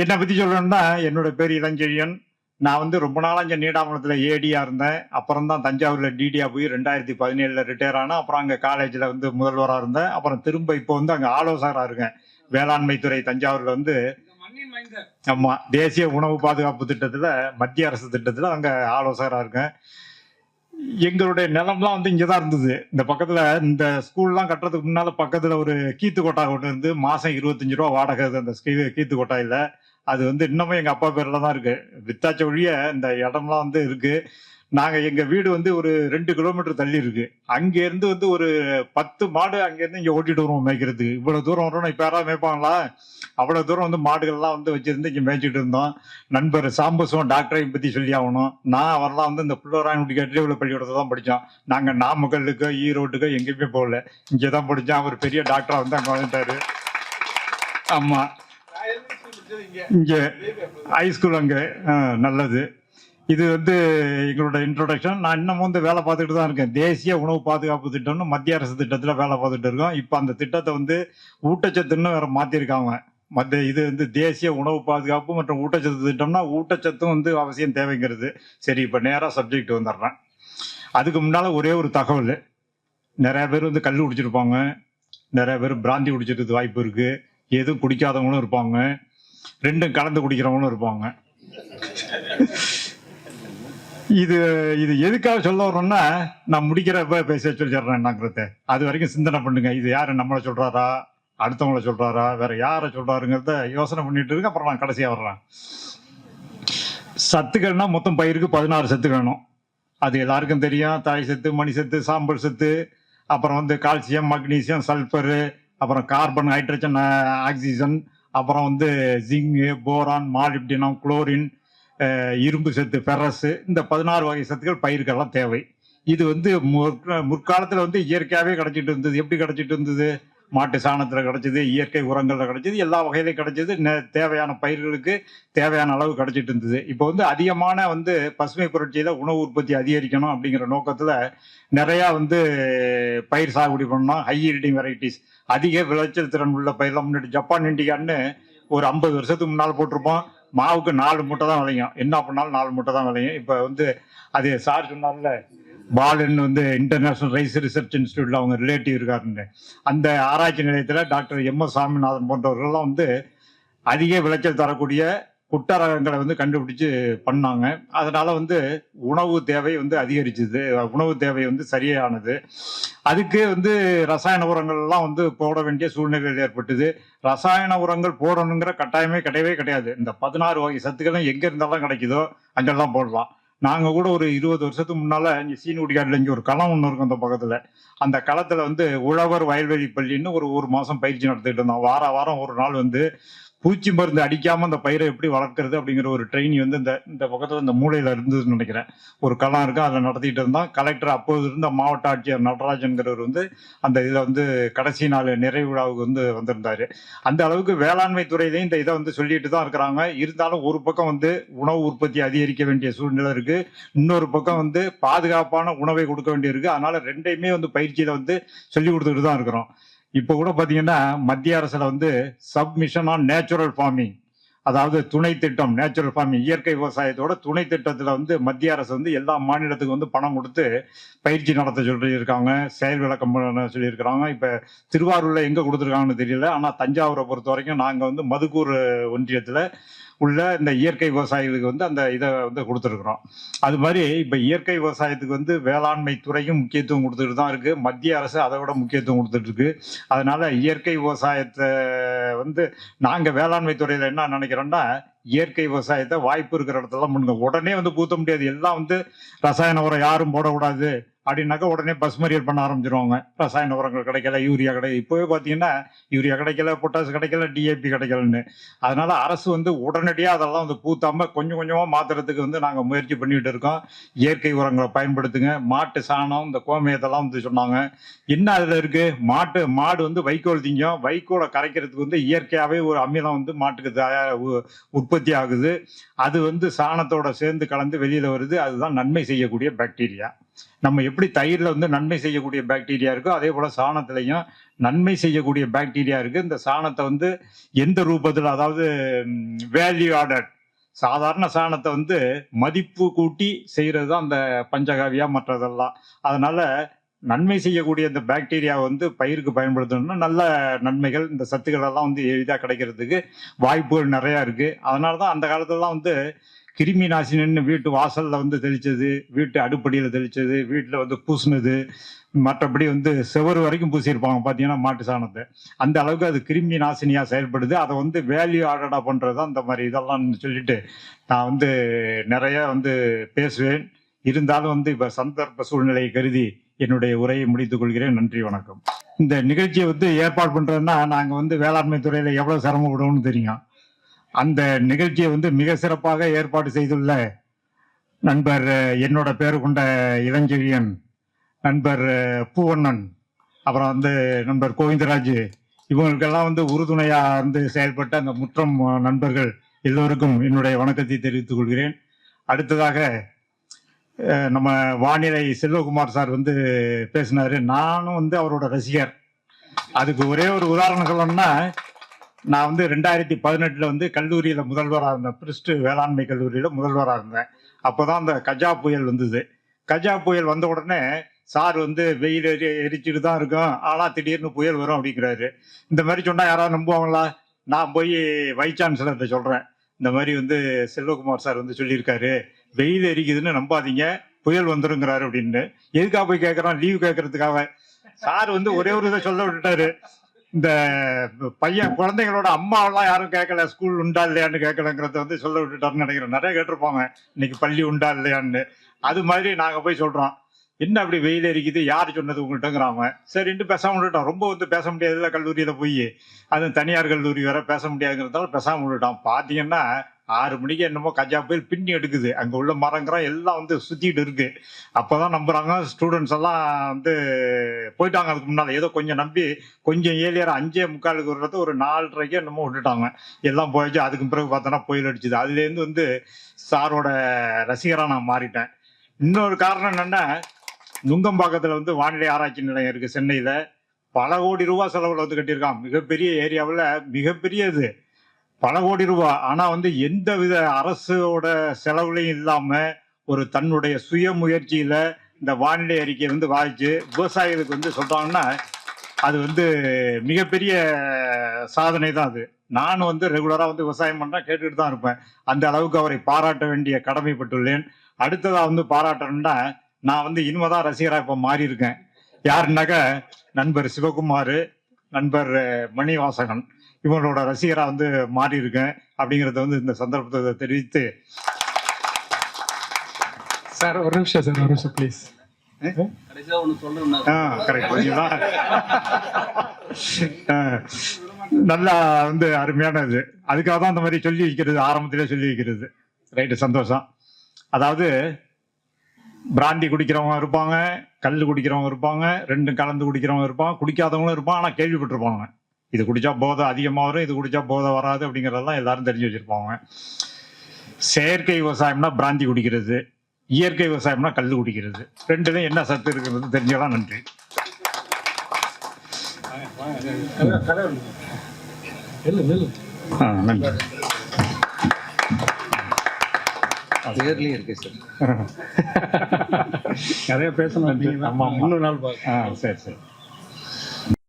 என்னை பற்றி சொல்லணும்னா என்னோட பேர் இளஞ்செழியன். நான் வந்து ரொம்ப நாளாக இங்கே நீடாமலத்தில் ஏடியா இருந்தேன். அப்புறம் தான் தஞ்சாவூரில் டிடியா போய் ரெண்டாயிரத்தி பதினேழில் ரிட்டையர் ஆனேன். அப்புறம் அங்கே காலேஜில் வந்து முதல்வராக இருந்தேன். அப்புறம் திரும்ப இப்போ வந்து அங்கே ஆலோசகராக இருக்கேன். வேளாண்மை துறை தஞ்சாவூரில் வந்து ஆமாம் தேசிய உணவு பாதுகாப்பு திட்டத்தில் மத்திய அரசு திட்டத்தில் அங்கே ஆலோசகராக இருக்கேன். எங்களுடைய நிலம்லாம் வந்து இங்கே தான் இருந்தது. இந்த பக்கத்தில் இந்த ஸ்கூல்லாம் கட்டுறதுக்கு முன்னால் பக்கத்தில் ஒரு கீத்து கொட்டா ஒன்று இருந்து மாதம் இருபத்தஞ்சு ரூபா வாடகை அது அந்த கீத்து கொட்டாயில் அது வந்து இன்னமும் எங்க அப்பா பேர்ல தான் இருக்கு. வித்தாச்ச ஒழிய இந்த இடம்லாம் வந்து இருக்கு. நாங்க எங்க வீடு வந்து ஒரு ரெண்டு கிலோமீட்டர் தள்ளி இருக்கு. அங்க இருந்து வந்து ஒரு பத்து மாடு அங்க இருந்து இங்க ஓட்டிட்டு வருவோம் மேய்க்கிறதுக்கு. இவ்வளவு தூரம் வரணும் இப்ப யாராவது மேய்ப்பாங்களா? அவ்வளவு தூரம் வந்து மாடுகள்லாம் வந்து வச்சிருந்து இங்க மேய்ச்சிட்டு இருந்தோம். நண்பர் சாம்பசும் டாக்டரையும் பத்தி சொல்லி ஆகணும். நான் அவரெல்லாம் வந்து இந்த புள்ளராயன்குடி கட்டில பள்ளிக்கூடத்தை தான் படித்தோம் நாங்க நாமக்கல்லுக்கோ ஈரோட்டுக்கோ எங்கேயுமே போகல. இங்கே தான் படித்தோம் அவர் பெரிய டாக்டரா வந்து அங்க வந்துட்டாரு ஆமா. இங்கே ஹைஸ்கூல் ஸ்கூல் அங்கே நல்லது. இது வந்து எங்களோட இன்ட்ரோடக்ஷன் நான் இன்னமும் வந்து வேலை பார்த்துட்டு தான் இருக்கேன். தேசிய உணவு பாதுகாப்பு திட்டம்னு மத்திய அரசு திட்டத்தில் வேலை பார்த்துட்டு இருக்கோம். இப்போ அந்த திட்டத்தை வந்து ஊட்டச்சத்துன்னு வேற மாற்றிருக்காங்க மற்ற இது வந்து தேசிய உணவு பாதுகாப்பு மற்றும் ஊட்டச்சத்து திட்டம்னா ஊட்டச்சத்தும் வந்து அவசியம் தேவைங்கிறது. சரி இப்போ நேராக சப்ஜெக்ட் வந்துடுறேன். அதுக்கு முன்னால் ஒரே ஒரு தகவல். நிறையா பேர் வந்து கல் குடிச்சிருப்பாங்க. நிறையா பேர் பிராந்தி குடிச்சிருக்கிறது வாய்ப்பு இருக்குது எதுவும் குடிக்காதவங்களும் இருப்பாங்க. ரெண்டும் கலந்து குடிக்கிறவங்களும் இருப்பாங்க. இது இது எதுக்காக சொல்ல வரோம்னா நான் முடிக்கிறப்ப பேச சொல்லிடுறேன் என்னங்கிறத அது வரைக்கும் சிந்தனை பண்ணுங்க. இது யாரு நம்மளை சொல்றாரா? அடுத்தவங்கள சொல்றாரா? வேற யாரை சொல்றாருங்கிறத யோசனை பண்ணிட்டு இருக்கு அப்புறம் நான் கடைசியா வர்றேன். சத்துக்கள்னா மொத்தம் பயிருக்கு பதினாறு சத்து வேணும். அது எல்லாருக்கும் தெரியும். தாய் சத்து மணி சத்து சாம்பல் சத்து அப்புறம் வந்து கால்சியம் மக்னீசியம் சல்ஃபரு அப்புறம் கார்பன் ஹைட்ரஜன் ஆக்சிஜன் அப்புறம் வந்து ஜிங்கு போரான் மாலிப்டினம் குளோரின் இரும்பு சத்து பெரசு இந்த பதினாறு வகை சத்துக்கள் பயிர்கள்லாம் தேவை. இது வந்து முற்காலத்தில் வந்து இயற்கையாகவே கிடைச்சிட்டு இருந்தது. எப்படி கிடைச்சிட்டு இருந்தது? மாட்டு சாணத்தில் கிடச்சிது இயற்கை உரங்களில் கிடச்சிது எல்லா வகையிலையும் கிடச்சிது தேவையான பயிர்களுக்கு தேவையான அளவு கிடைச்சிட்டு இருந்தது. இப்போ வந்து அதிகமான வந்து பசுமை புரட்சியில் உணவு உற்பத்தி அதிகரிக்கணும் அப்படிங்கிற நோக்கத்தில் நிறையா வந்து பயிர் சாகுபடி பண்ணோம் ஹை ஈல்டிங் வெரைட்டிஸ் அதிக விளைச்சல் திறன் உள்ள பயிரெலாம் முன்னாடி ஜப்பான் இண்டிகான்னு ஒரு ஐம்பது வருஷத்துக்கு முன்னால் போட்டிருப்போம். மாவுக்கு நாலு மூட்டை தான் விளையும். என்ன பண்ணாலும் நாலு மூட்டை தான் விளையும். இப்போ வந்து அது சார் சொன்னார்ல பாலன் வந்து இன்டர்நேஷனல் ரைஸ் ரிசர்ச் இன்ஸ்டியூட்ல அவங்க ரிலேட்டிவ் இருக்காருன்னு. அந்த ஆராய்ச்சி நிலையத்தில் டாக்டர் எம் எஸ் சாமிநாதன் போன்றவர்கள்லாம் வந்து அதிக விளைச்சல் தரக்கூடிய குட்ட ரகங்களை வந்து கண்டுபிடிச்சு பண்ணாங்க. அதனால வந்து உணவு தேவை வந்து அதிகரிச்சுது. உணவு தேவை வந்து சரியானது. அதுக்கு வந்து ரசாயன உரங்கள்லாம் வந்து போட வேண்டிய சூழ்நிலைகள் ஏற்பட்டது. ரசாயன உரங்கள் போடணுங்கிற கட்டாயமே கிடையவே கிடையாது. இந்த பதினாறு வகை சத்துக்களும் எங்கே இருந்தாலும் கிடைக்குதோ அங்கெல்லாம் போடலாம். நாங்கள் கூட ஒரு இருபது வருஷத்துக்கு முன்னால இங்க சீனுகுடிக்காடுல இங்கே ஒரு களம் ஒன்று இருக்கும் அந்த பக்கத்தில். அந்த களத்தில் வந்து உழவர் வயல்வெளி பள்ளின்னு ஒரு ஒரு மாதம் பயிற்சி நடத்திட்டு இருந்தோம். வார வாரம் ஒரு நாள் வந்து பூச்சி மருந்து அடிக்காம அந்த பயிரை எப்படி வளர்க்கறது அப்படிங்கிற ஒரு ட்ரைனிங் வந்து இந்த இந்த பக்கத்துல இந்த மூலையில இருந்ததுன்னு நினைக்கிறேன். ஒரு களம் இருக்கு அதை நடத்திட்டு இருந்தோம் கலெக்டர் அப்போது இருந்த மாவட்ட ஆட்சியர் நடராஜன்கிறவர் வந்து அந்த இதில் வந்து கடைசி நாள் நிறைவு விழாவுக்கு வந்து வந்திருந்தாரு. அந்த அளவுக்கு வேளாண்மை துறையிலையும் இந்த இதை வந்து சொல்லிட்டு தான் இருக்கிறாங்க. இருந்தாலும் ஒரு பக்கம் வந்து உணவு உற்பத்தி அதிகரிக்க வேண்டிய சூழ்நிலை இருக்கு. இன்னொரு பக்கம் வந்து பாதுகாப்பான உணவை கொடுக்க வேண்டியிருக்கு. அதனால ரெண்டையுமே வந்து பயிற்சியில வந்து சொல்லி கொடுத்துட்டு தான் இருக்கிறோம். இப்போ கூட பாத்தீங்கன்னா மத்திய அரசுல வந்து சப்மிஷன் ஆன் நேச்சுரல் ஃபார்மிங் அதாவது துணை திட்டம் நேச்சுரல் ஃபார்மிங் இயற்கை விவசாயத்தோட துணை திட்டத்துல வந்து மத்திய அரசு வந்து எல்லா மாநிலத்துக்கும் வந்து பணம் கொடுத்து பயிற்சி நடத்த சொல்லியிருக்காங்க. செயல் விளக்கம் சொல்லியிருக்கிறாங்க. இப்ப திருவாரூர்ல எங்க கொடுத்துருக்காங்கன்னு தெரியல. ஆனா தஞ்சாவூரை பொறுத்த வரைக்கும் நாங்க வந்து மதுக்கூர் ஒன்றியத்துல உள்ள இந்த இயற்கை விவசாயிகளுக்கு வந்து அந்த இதை வந்து கொடுத்துருக்குறோம். அது மாதிரி இப்போ இயற்கை விவசாயத்துக்கு வந்து வேளாண்மை துறையும் முக்கியத்துவம் கொடுத்துட்டு தான் இருக்குது மத்திய அரசு அதை விட முக்கியத்துவம் கொடுத்துட்ருக்கு அதனால் இயற்கை விவசாயத்தை வந்து நாங்கள் வேளாண்மை துறையில் என்ன நினைக்கிறோன்னா இயற்கை விவசாயத்தை வாய்ப்பு இருக்கிற இடத்துல பண்ணுங்க உடனே வந்து பூத்த முடியாது. எல்லாம் வந்து ரசாயன உரம் யாரும் போடக்கூடாது. அப்படின்னாக்கா உடனே பஸ் மறியல் பண்ண ஆரம்பிச்சிருவாங்க. ரசாயன உரங்கள் கிடைக்கல யூரியா கிடைக்கல. இப்போவே பார்த்தீங்கன்னா யூரியா கிடைக்கல பொட்டாஸ் கிடைக்கல டிஏபி கிடைக்கலன்னு. அதனால அரசு வந்து உடனடியாக அதெல்லாம் வந்து பூத்தாம கொஞ்சம் கொஞ்சமாக மாத்துறதுக்கு வந்து நாங்கள் முயற்சி பண்ணிட்டு இருக்கோம். இயற்கை உரங்களை பயன்படுத்துங்க. மாட்டு சாணம் இந்த கோமியத்தெல்லாம் வந்து சொன்னாங்க. என்ன அதில் இருக்கு? மாட்டு மாடு வந்து வைக்கோல் திங்கும். வைக்கோலை கரைக்கிறதுக்கு வந்து இயற்கையாகவே ஒரு அமிலம் வந்து மாட்டுக்கு தயார் உ- உற்பத்தி ஆகுது. அது வந்து சாணத்தோட சேர்ந்து கலந்து வெளியில் வருது. அதுதான் நன்மை செய்யக்கூடிய பாக்டீரியா நம்ம எப்படி தயிரில் வந்து நன்மை செய்யக்கூடிய பாக்டீரியா இருக்கோ அதே போல் சாணத்துலையும் நன்மை செய்யக்கூடிய பாக்டீரியா இருக்குது இந்த சாணத்தை வந்து எந்த ரூபத்தில் அதாவது வேல்யூ ஆர்டர் சாதாரண சாணத்தை வந்து மதிப்பு கூட்டி செய்கிறது தான் அந்த பஞ்சகாவியா மற்றதெல்லாம். அதனால நன்மை செய்யக்கூடிய இந்த பாக்டீரியா வந்து பயிருக்கு பயன்படுத்தணும்னா நல்ல நன்மைகள் இந்த சத்துக்கள் எல்லாம் வந்து எளிதாக கிடைக்கிறதுக்கு வாய்ப்புகள் நிறையா இருக்குது அதனால தான் அந்த காலத்துலலாம் வந்து கிருமி நாசினின்னு வீட்டு வாசலில் வந்து தெளிச்சது வீட்டு அடுப்படியில் தெளிச்சது வீட்டில் வந்து பூசினது மற்றபடி வந்து செவரு வரைக்கும் பூசியிருப்பாங்க பார்த்தீங்கன்னா மாட்டு சாணத்தை. அந்த அளவுக்கு அது கிருமி நாசினியாக செயல்படுது. அதை வந்து வேல்யூ ஆர்டடாக பண்ணுறது அந்த மாதிரி இதெல்லாம் சொல்லிட்டு நான் வந்து நிறைய வந்து பேசுவேன். இருந்தாலும் வந்து இப்போ சந்தர்ப்ப சூழ்நிலையை கருதி என்னுடைய உரையை முடித்துக் கொள்கிறேன். நன்றி வணக்கம். இந்த நிகழ்ச்சியை வந்து ஏற்பாடு பண்ணுறதுன்னா நாங்கள் வந்து வேளாண்மை துறையில் எவ்வளோ சிரமப்படுவோம்னு தெரியும். அந்த நிகழ்ச்சியை வந்து மிக சிறப்பாக ஏற்பாடு செய்துள்ள நண்பர் என்னோட பேர் கொண்ட இளஞ்செழியன் நண்பர் பூவண்ணன் அப்புறம் வந்து நண்பர் கோவிந்தராஜ் இவங்களுக்கெல்லாம் வந்து உறுதுணையாக வந்து செயல்பட்ட அந்த முற்றம் நண்பர்கள் எல்லோருக்கும் என்னுடைய வணக்கத்தை தெரிவித்துக் கொள்கிறேன். அடுத்ததாக நம்ம வானிலை செல்வகுமார் சார் வந்து பேசினாரு. நானும் வந்து அவரோட ரசிகர். அதுக்கு ஒரே ஒரு உதாரணம் சொல்லணும்னா நான் வந்து ரெண்டாயிரத்தி பதினெட்டுல வந்து கல்லூரியில முதல்வராக இருந்தேன் பிரிஸ்ட் வேளாண்மை கல்லூரியில முதல்வராக இருந்தேன். அப்போதான் அந்த கஜா புயல் வந்தது. கஜா புயல் வந்த உடனே சார் வந்து வெயில் எரி எரிச்சுட்டு தான் இருக்கும். ஆனால் திடீர்னு புயல் வரும் அப்படிங்கிறாரு. இந்த மாதிரி சொன்னால் யாராவது நம்புவாங்களா? நான் போய் வைஸ் சான்சலர்கிட்ட சொல்கிறேன் இந்த மாதிரி வந்து செல்வகுமார் சார் வந்து சொல்லியிருக்காரு. வெயில் எரிக்குதுன்னு நம்பாதீங்க. புயல் வந்துருங்கிறாரு அப்படின்னு. எதுக்காக போய் கேட்குறான் லீவ் கேட்கறதுக்காக சார் வந்து ஒரே ஒரு இதை சொல்ல விட்டுட்டாரு. இந்த பையன் குழந்தைங்களோட அம்மாவெல்லாம் யாரும் கேட்கல ஸ்கூல் உண்டா இல்லையான்னு கேட்கலங்கிறத வந்து சொல்ல விட்டுட்டாருன்னு நினைக்கிறேன். நிறைய கேட்டிருப்பாங்க இன்னைக்கு பள்ளி உண்டா இல்லையான்னு. அது மாதிரி நாங்க போய் சொல்றோம். என்ன அப்படி வெயில் அரிக்குது யார் சொன்னது உங்கள்கிட்டங்கிறாங்க சரின்ட்டு பேசாம விட்டுட்டான் ரொம்ப வந்து பேச முடியாதுல கல்லூரியில போய். அது தனியார் கல்லூரி வேற பேச முடியாதுங்கிறதால பேசாம விட்டுட்டான் பாத்தீங்கன்னா ஆறு மணிக்கு என்னமோ கஜா புயல் பின்னி எடுக்குது. அங்கே உள்ள மரங்கிறோம் எல்லாம் வந்து சுற்றிட்டு இருக்கு. அப்பதான் நம்புகிறாங்க ஸ்டூடெண்ட்ஸ் எல்லாம் வந்து போயிட்டாங்க அதுக்கு முன்னால். ஏதோ கொஞ்சம் நம்பி கொஞ்சம் ஏழியர் அஞ்சே முக்காலுக்கு வர்றது ஒரு நாலரைக்கே என்னமோ விட்டுட்டாங்க. எல்லாம் போயிடுச்சு அதுக்கு பிறகு பார்த்தோன்னா புயல் அடிச்சுது. அதுலேருந்து வந்து சாரோட ரசிகராக நான் மாறிட்டேன். இன்னொரு காரணம் என்னென்னா நுங்கம்பாக்கத்தில் வந்து வானிலை ஆராய்ச்சி நிலையம் இருக்குது சென்னையில். பல கோடி ரூபா செலவில் வந்து கட்டியிருக்கான் மிகப்பெரிய ஏரியாவில் மிகப்பெரிய இது பல கோடி ரூபாய் ஆனால் வந்து எந்த வித அரசோட செலவுலையும் இல்லாமல் ஒரு தன்னுடைய சுய முயற்சியில் இந்த வானிலை அறிக்கையை வந்து வாய்ச்சு விவசாயிகளுக்கு வந்து சொல்றாங்கன்னா அது வந்து மிகப்பெரிய சாதனை தான் அது. நானும் வந்து ரெகுலராக வந்து விவசாயம் பண்ணுறேன் கேட்டுட்டு தான் இருப்பேன். அந்த அளவுக்கு அவரை பாராட்ட வேண்டிய கடமைப்பட்டுள்ளேன். அடுத்ததா வந்து பாராட்டணும்னா நான் வந்து இனிமேதான் ரசிகராக இப்போ மாறி இருக்கேன் யாருன்னாக்க நண்பர் சிவகுமார் நண்பர் மணிவாசகன். இவங்களோட ரசிகராக வந்து மாறி இருக்கேன் அப்படிங்கிறத வந்து இந்த சந்தர்ப்பத்தை தெரிவித்து சார் ஒரு நிமிஷம் சார் ஒரு நிமிஷம் ப்ளீஸ் நல்லா வந்து அருமையானது. அதுக்காக தான் அந்த மாதிரி சொல்லி வைக்கிறது ஆரம்பத்திலே சொல்லி வைக்கிறது. ரைட்டு சந்தோஷம். அதாவது பிராந்தி குடிக்கிறவங்க இருப்பாங்க கல் குடிக்கிறவங்க இருப்பாங்க ரெண்டும் கலந்து குடிக்கிறவங்க இருப்பாங்க குடிக்காதவங்களும் இருப்பாங்க ஆனால் கேள்விப்பட்டிருப்பாங்க இது குடிச்சா போதை அதிகமாக வரும் இது குடிச்சா போதை வராது அப்படிங்கிறதெல்லாம் எல்லாரும் தெரிஞ்சு வச்சிருப்பாங்க. செயற்கை விவசாயம்னா பிராந்தி குடிக்கிறது இயற்கை விவசாயம்னா கல் குடிக்கிறது. ரெண்டுலையும் என்ன சத்து இருக்கிறது தெரிஞ்சலாம் நன்றி. நெல்லு நெல்லு ஆ, நன்றி. பேர்லயும் இருக்கு சார். நிறைய பேசணும் ஆமா இன்னொரு நாள் சரி சரி.